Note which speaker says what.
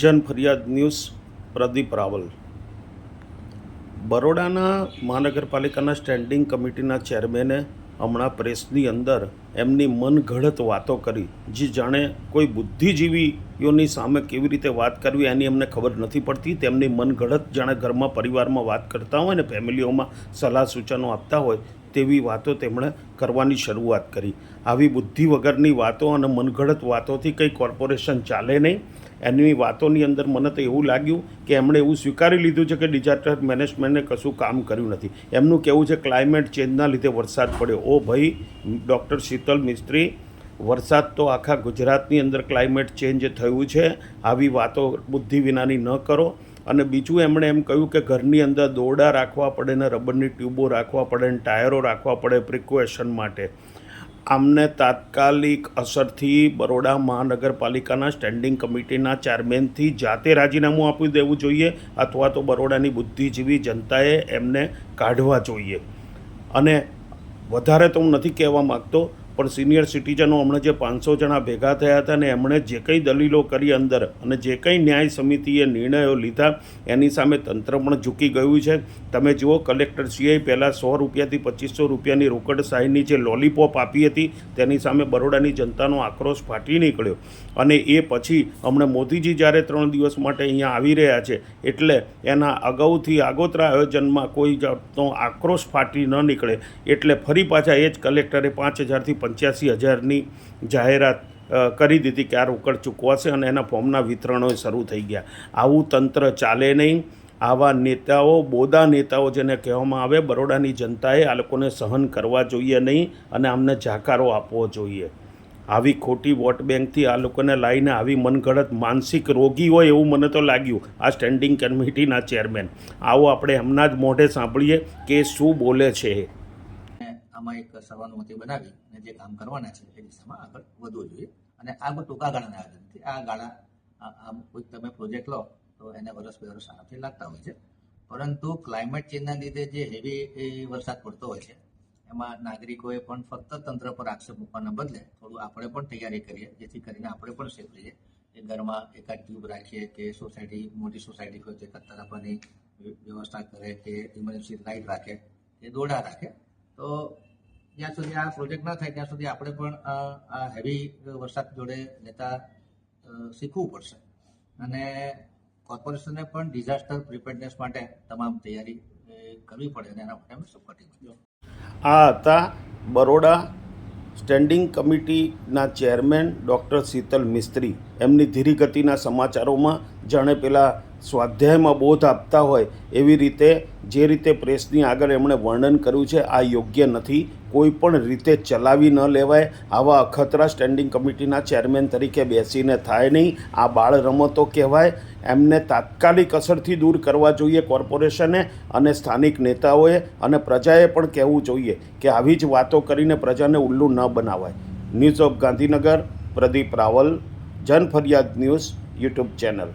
Speaker 1: જન ફરિયાદ ન્યૂઝ પ્રદીપ રાવલ. બરોડાના મહાનગરપાલિકાના સ્ટેન્ડિંગ કમિટીના ચેરમેને હમણાં પ્રેસની અંદર એમની મનઘડત વાતો કરી, જે જાણે કોઈ બુદ્ધિજીવીઓની સામે કેવી રીતે વાત કરવી એની એમને ખબર નથી પડતી. તેમની મનઘડત જાણે ઘરમાં પરિવારમાં વાત કરતા હોય ને ફેમિલીઓમાં સલાહ સૂચનો આપતા હોય તેવી વાતો તેમણે કરવાની શરૂઆત કરી. આવી બુદ્ધિ વગરની વાતો અને મનઘડત વાતોથી કંઈ કોર્પોરેશન ચાલે નહીં. એની વાતોની અંદર મને તો એવું લાગ્યું કે એમણે એવું સ્વીકારી લીધું છે કે ડિઝાસ્ટર મેનેજમેન્ટે કશું કામ કર્યું નથી. એમનું કહેવું છે ક્લાઇમેટ ચેન્જના લીધે વરસાદ પડ્યો. ઓ ભાઈ, ડૉક્ટર શીતલ મિસ્ત્રી, વરસાદ તો આખા ગુજરાતની અંદર ક્લાઇમેટ ચેન્જ થયું છે. આવી વાતો બુદ્ધિ વિનાની ન કરો. અને બીજું એમણે એમ કહ્યું કે ઘરની અંદર દોરડા રાખવા પડે ને રબરની ટ્યુબો રાખવા પડે ને ટાયરો રાખવા પડે પ્રિકોશન માટે. આમને તાત્કાલિક અસરથી બરોડા મહાનગરપાલિકાના સ્ટેન્ડિંગ કમિટીના ચેરમેનથી જાતે રાજીનામું આપી દેવું જોઈએ અથવા તો બરોડાની બુદ્ધિજીવી જનતાએ એમને કાઢવા જોઈએ. અને વધારે તો હું નથી કહેવા માગતો પણ સિનિયર સિટીઝનો હમણાં જે પાંચસો જણા ભેગા થયા હતા ને એમણે જે કંઈ દલીલો કરી અંદર અને જે કંઈ ન્યાય સમિતિએ નિર્ણયો લીધા, એની સામે તંત્ર પણ ઝૂકી ગયું છે. તમે જુઓ કલેક્ટર સીઆઈ પહેલાં સો રૂપિયાથી પચીસો રૂપિયાની રોકડ સહાયની જે લોલીપોપ આપી હતી, તેની સામે બરોડાની જનતાનો આક્રોશ ફાટી નીકળ્યો. અને એ પછી હમણાં મોદીજી જ્યારે ત્રણ દિવસ માટે અહીંયા આવી રહ્યા છે, એટલે એના અગાઉથી આગોતરા આયોજનમાં કોઈ જાતનો આક્રોશ ફાટી ન નીકળે. એટલે ફરી પાછા એ જ કલેક્ટરે પાંચ હજારથી પંચ્યાસી હજારની જાહેરાત કરી દીધી કે આ રોકડ ચૂકવાશે અને એના ફોર્મના વિતરણો શરૂ થઈ ગયા. આવું તંત્ર ચાલે નહીં. આવા નેતાઓ, બોદા નેતાઓ જેને કહેવામાં આવે, બરોડાની જનતાએ આ લોકોને સહન કરવા જોઈએ નહીં અને આમને જાકારો આપવો જોઈએ. આવી ખોટી વોટ બેંકથી આ લોકોને લાવીને આવી મનગઢત માનસિક રોગી હોય એવું મને તો લાગ્યું, આ સ્ટેન્ડિંગ કમિટીના ચેરમેન. આવો આપણે હમણાં જ મોઢે સાંભળીએ કે શું બોલે છે.
Speaker 2: આમાં એક સર્વાનુમતિ બનાવી અને જે કામ કરવાના છે એ દિશામાં આગળ વધવું જોઈએ. અને આ બધું ટૂંકા ગાળાના આધારથી આ ગાળા, આ આ કોઈક તમે પ્રોજેક્ટ લો, તો એને વર્ષ બે વર્ષ આરામથી લાગતા હોય છે. પરંતુ ક્લાઇમેટ ચેન્જના લીધે જે હેવી વરસાદ પડતો હોય છે, એમાં નાગરિકોએ પણ ફક્ત તંત્ર પર આક્ષેપ મૂકવાના બદલે થોડું આપણે પણ તૈયારી કરીએ, જેથી કરીને આપણે પણ સેફ રહીએ. એ ઘરમાં એકાદ ટ્યુબ રાખીએ કે સોસાયટી મોટી સોસાયટી હોય તો એકાદ તરાપાની વ્યવસ્થા કરે કે ઇમરજન્સી લાઇટ રાખે, કે દોડા રાખે, તો જ્યાં સુધી આ પ્રોજેક્ટ ના થાય, ત્યાં સુધી આપણે પણ આ- હેવી વરસાદ જોડે લેતા શીખવું પડશે. અને કોર્પોરેશને પણ ડિઝાસ્ટર પ્રિપેરનેસ માટે તમામ તૈયારી કરવી પડે અને એના માટે અમે સપોર્ટિંગ
Speaker 1: આ હતા બરોડા સ્ટેન્ડિંગ કમિટીના ચેરમેન ડૉક્ટર શીતલ મિસ્ત્રી. એમની ધીરી ગતિના સમાચારોમાં જાણે પેલા સ્વાધ્યાયમાં બોધ આપતા હોય એવી રીતે જે રીતે પ્રેસની આગળ એમણે વર્ણન કર્યું છે, આ યોગ્ય નથી. કોઈ પણ રીતે ચલાવી ન લેવાય. આવા અખતરા સ્ટેન્ડિંગ કમિટીના ચેરમેન તરીકે બેસીને થાય નહીં. આ બાળ રમતો કહેવાય. એમને તાત્કાલિક અસરથી દૂર કરવા જોઈએ કોર્પોરેશને અને સ્થાનિક નેતાઓએ અને પ્રજાએ પણ કહેવું જોઈએ કે આવી જ વાતો કરીને પ્રજાને ઉલ્લુ ન બનાવાય. News of Gandhinagar, Pradeep Raval Jan Fariyad news, YouTube channel.